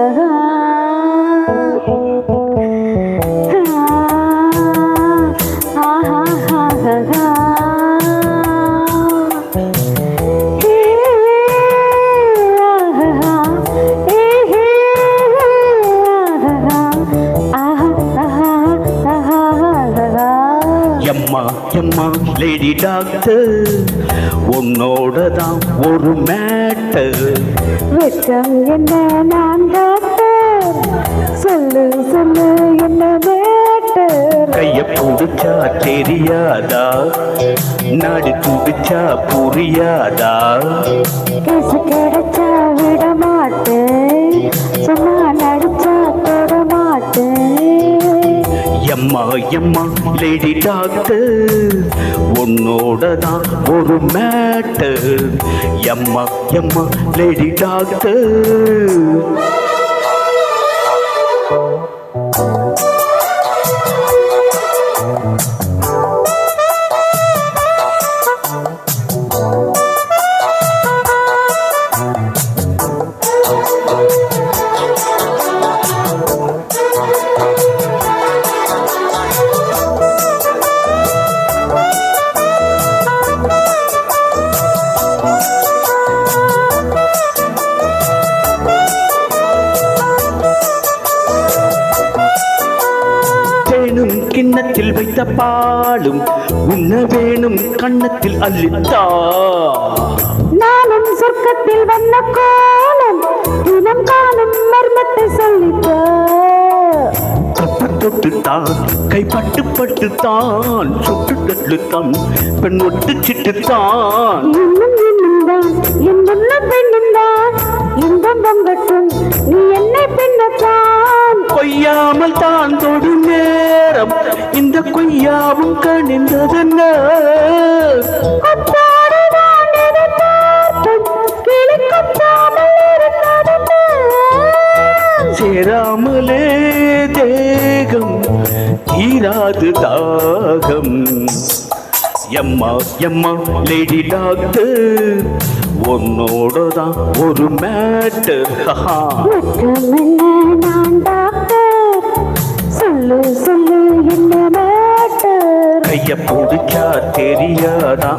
எம்மா எம்மா lady doctor உன்னோட தான் ஒரு மேட்டர் வெட்கம் என்ன நான் டாக்டர் சொல்லு சொல்லு என்ன மேட்டர் கைய புடிச்சா தெரியாதா? நாடு துடிச்சா புரியாதா? கேசு கிடைச்சா விட மாட்டேன் எம்மா லேடி டாக்டர் உன்னோட தான் ஒரு மேட்டர் எம்மா எம்மா லேடி டாக்டர் கிண்ணத்தில் வைத்த பாலும் உண்ண வேணும் கண்ணத்தில் அள்ளித்தா. நானும் சொர்க்கத்தில் வந்த கோலம் தினம் காணும் மர்மத்தை சொல்லித்தா. தொட்டு தொட்டு தான் கைப்பட்டு பட்டு தான் சுட்டு தட்டு தான் பெண் ஒட்டு சிட்டு தான் இன்னும் இன்னும் தான் என் பெண்ணும் தான் இன்பம் பொங்கட்டும் கொய்யாவும் கணிந்ததென்ன? சேராமலே தேகம் தீராது தாகம். எம்மா எம்மா லேடி டாக்டர் உன்னோட தான் ஒரு மேட்டர் சொல்லு சொல்லு. கைய பிடிச்சா தெரியாதா?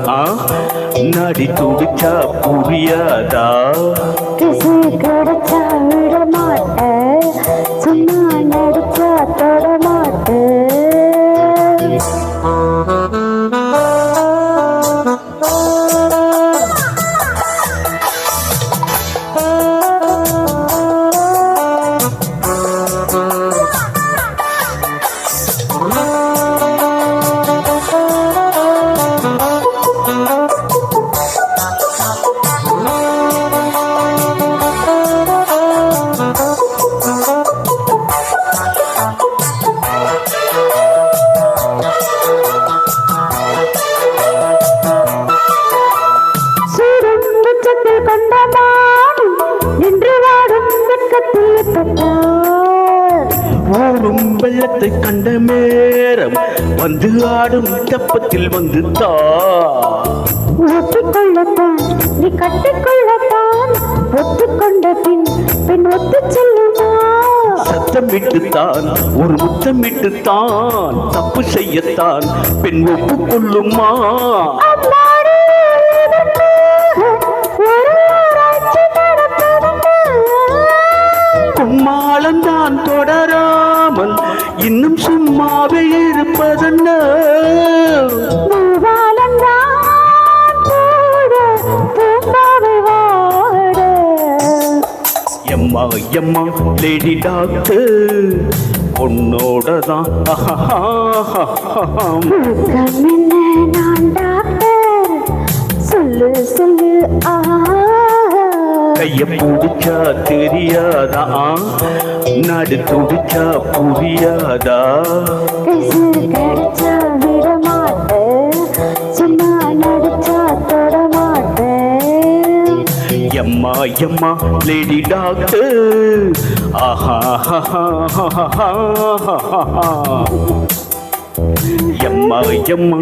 நடி துடிச்சா புரியாதா? கிசு கிடைச்சா விட ஊரும் வெள்ளத்தை கண்ட நேரம் வந்து ஆடும் தப்பத்தில் வந்து நீ கட்டிக்கொள்ளத்தான். ஒத்துக்கொண்ட பின் பின் ஒத்து செல்லுமா? சத்தமிட்டுத்தான் ஒரு முத்தமிட்டுத்தான். தப்பு செய்யத்தான் பெண் ஒப்புக்கொள்ளுமா? அம்மாடி, இதற்காக ஒரு இன்னும் சும்மாவே இருப்பதென்ன? எம்மா எம்மா லேடி டாக்டர் உன்னோட தான் நான் டாக்டர் சொல்லு சொல்லு ஆ கைய பிடிச்சா தெரியாதா? நடு துடிச்சா புரியாதா? எம்மா எம்மா லேடி டாக்டர் ஆஹா. எம்மா எம்மா.